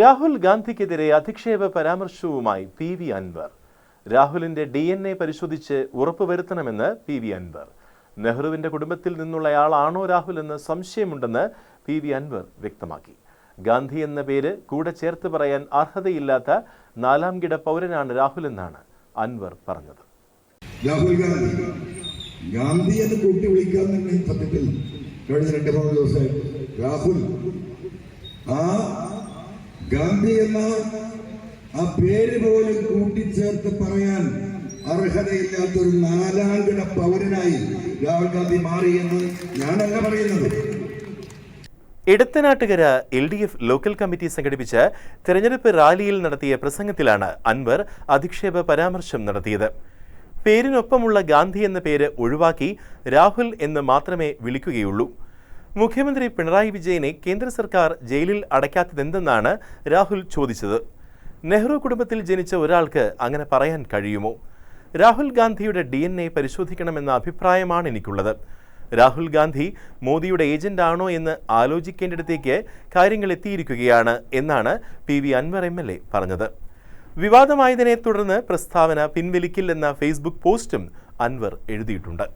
രാഹുൽ ഗാന്ധിക്കെതിരെ അധിക്ഷേപ പരാമർശവുമായി പി വി അൻവർ. രാഹുലിന്റെ ഡി എൻ എ പരിശോധിച്ച് ഉറപ്പുവരുത്തണമെന്ന് പി വി അൻവർ. നെഹ്റുവിന്റെ കുടുംബത്തിൽ നിന്നുള്ളയാളാണോ രാഹുൽ എന്ന് സംശയമുണ്ടെന്ന് പി വി അൻവർ വ്യക്തമാക്കി. ഗാന്ധി എന്ന പേര് കൂടെ ചേർത്ത് പറയാൻ അർഹതയില്ലാത്ത നാലാം കിട പൗരനാണ് രാഹുൽ എന്നാണ് അൻവർ പറഞ്ഞത്. രാഹുൽ ഗാന്ധി. ഗാന്ധി എന്ന് കൂട്ടി വിളിക്കാൻ തന്നെ സത്യത്തിൽ കഴിഞ്ഞ രണ്ട് മൂന്ന് ദിവസം രാഹുൽ ആ ഗാന്ധി എന്ന ആ പേര് പോലും കൂട്ടിച്ചേർത്ത് പറയാൻ അർഹതയില്ലാത്ത ഒരു പൗരനായി രാഹുൽ ഗാന്ധി മാറിയെന്ന് ഞാനല്ല പറയുന്നത്. Edathanattukara L D F local committee സംഘടിപ്പിച്ച തെരഞ്ഞെടുപ്പ് റാലിയിൽ നടത്തിയ പ്രസംഗത്തിലാണ് അൻവർ അധിക്ഷേപ പരാമർശം നടത്തിയത്. പേരിനൊപ്പമുള്ള ഗാന്ധി എന്ന പേര് ഒഴിവാക്കി രാഹുൽ എന്ന് മാത്രമേ വിളിക്കുകയുള്ളൂ. മുഖ്യമന്ത്രി പിണറായി വിജയനെ കേന്ദ്ര സർക്കാർ ജയിലിൽ അടയ്ക്കാത്തതെന്തെന്നാണ് രാഹുൽ ചോദിച്ചത്. നെഹ്റു കുടുംബത്തിൽ ജനിച്ച ഒരാൾക്ക് അങ്ങനെ പറയാൻ കഴിയുമോ? രാഹുൽ ഗാന്ധിയുടെ ഡി എൻ എ പരിശോധിക്കണമെന്ന അഭിപ്രായമാണ് എനിക്കുള്ളത്. രാഹുൽ ഗാന്ധി മോദിയുടെ ഏജന്റാണോ എന്ന് ആലോചിക്കേണ്ടിടത്തേക്ക് കാര്യങ്ങൾ എത്തിയിരിക്കുകയാണ് എന്നാണ് P V Anvar M L A പറഞ്ഞത്. വിവാദമായതിനെ തുടർന്ന് പ്രസ്താവന പിൻവലിക്കില്ലെന്ന ഫേസ്ബുക്ക് പോസ്റ്റും അൻവർ എഴുതിയിട്ടുണ്ട്.